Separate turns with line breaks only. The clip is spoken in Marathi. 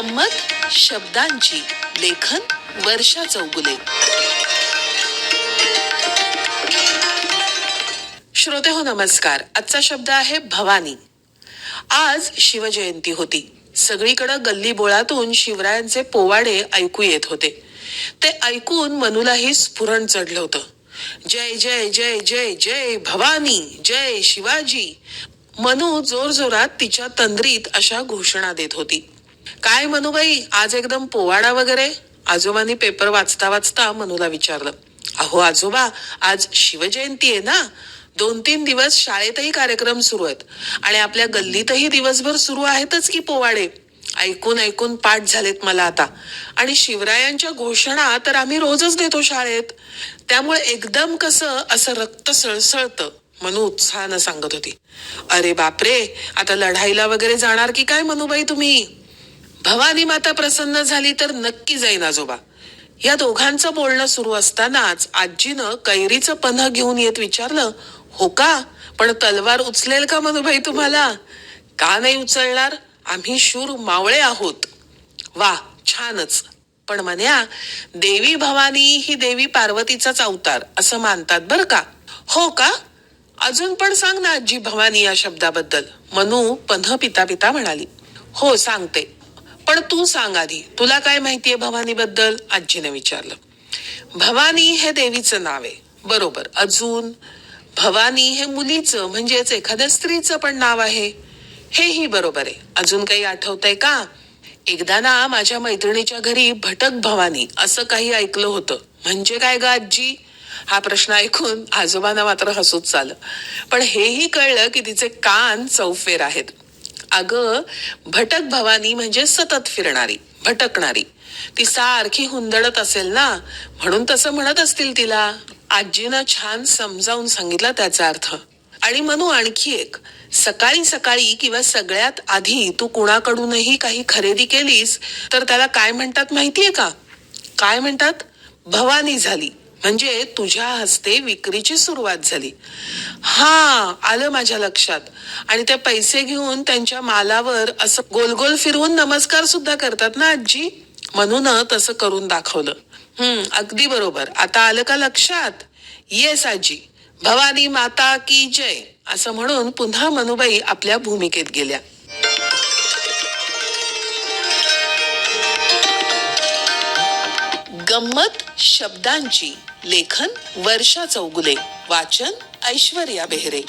गंमत शब्दांची लेखन वर्षा चौगुले श्रोते हो नमस्कार. आजचा शब्द आहे भवानी. आज शिवजयंती होती. सगळीकडं गल्ली बोळातून शिवरायांचे पोवाडे ऐकू येत होते. ते ऐकून मनूलाही स्फुरण चढलं होतं. जय जय जय जय जय भवानी जय शिवाजी. मनू जोर जोरात तिच्या तंद्रीत अशा घोषणा देत होती. काय मनूबाई आज एकदम पोवाडा वगैरे? आजोबांनी पेपर वाचता वाचता मनूला विचारलं अहो आजोबा आज शिवजयंती आहे ना? दोन तीन दिवस शाळेतही कार्यक्रम सुरू आहेत आणि आपल्या गल्लीतही दिवसभर सुरू आहेतच की पोवाडे. ऐकून ऐकून पाठ झालेत मला आता. आणि शिवरायांच्या घोषणा तर आम्ही रोजच देतो शाळेत. त्यामुळे एकदम कसं असं रक्त सळसळतं मनू उत्साहानं सांगत होती. अरे बापरे आता लढाईला वगैरे जाणार की काय मनूबाई तुम्ही? भवानी माता प्रसन्न झाली तर नक्की जाईन आजोबा. या दोघांचं बोलणं सुरू असतानाच आजीनं कैरीचं पन्ह घेऊन येत विचारलं हो का? पण तलवार उचलेल का मनुभाई तुम्हाला? का नाही उचलणार? आम्ही शूर मावळे आहोत. वा छानच. पण म्हण्या देवी भवानी ही देवी पार्वतीचाच अवतार असं मानतात बर का? हो का? अजून पण सांग ना आजी भवानी या शब्दाबद्दल. मनू पन्ह पिता पिता म्हणाली. हो सांगते. पण तू सांग आधी. तुला काय माहितीये भवानीबद्दल? आजीने विचारलं. भवानी हे देवीचं नाव आहे. बरोबर. अजून भवानी हे मुलीचं म्हणजेच एखाद्या स्त्रीचं पण नाव आहे. हेही बरोबर आहे. अजून काही आठवतंय का? एकदा ना माझ्या मैत्रिणीच्या घरी भटक भवानी असं काही ऐकलं होतं. म्हणजे काय ग आजी? हा प्रश्न ऐकून आजोबांना मात्र हसूच चालं पण हेही कळलं की तिचे कान चौफेर आहेत. अगं भटक भवानी म्हणजे सतत फिरणारी भटकणारी. ती सारखी हुंदडत असेल ना म्हणून तसं म्हणत असतील तिला. आजीनं छान समजावून सांगितला त्याचा अर्थ. आणि म्हणू आणखी एक. सकाळी सकाळी किंवा सगळ्यात आधी तू कुणाकडूनही काही खरेदी केलीस तर त्याला काय म्हणतात माहितीये का? काय म्हणतात? भवानी झाली. म्हणजे तुझ्या हस्ते विक्रीची सुरुवात झाली. हा आलं माझ्या लक्षात. आणि ते पैसे घेऊन त्यांच्या मालावर असं गोल गोल फिरवून नमस्कार सुद्धा करतात ना आजी? म्हणून तसं करून दाखवलं. हम्म अगदी बरोबर. आता आलं का लक्षात? येस आजी. भवानी माता की जय. असं म्हणून पुन्हा मनुबाई आपल्या भूमिकेत गेल्या. गंमत शब्दांची लेखन वर्षा चौगुले वाचन ऐश्वर्या बेहरे.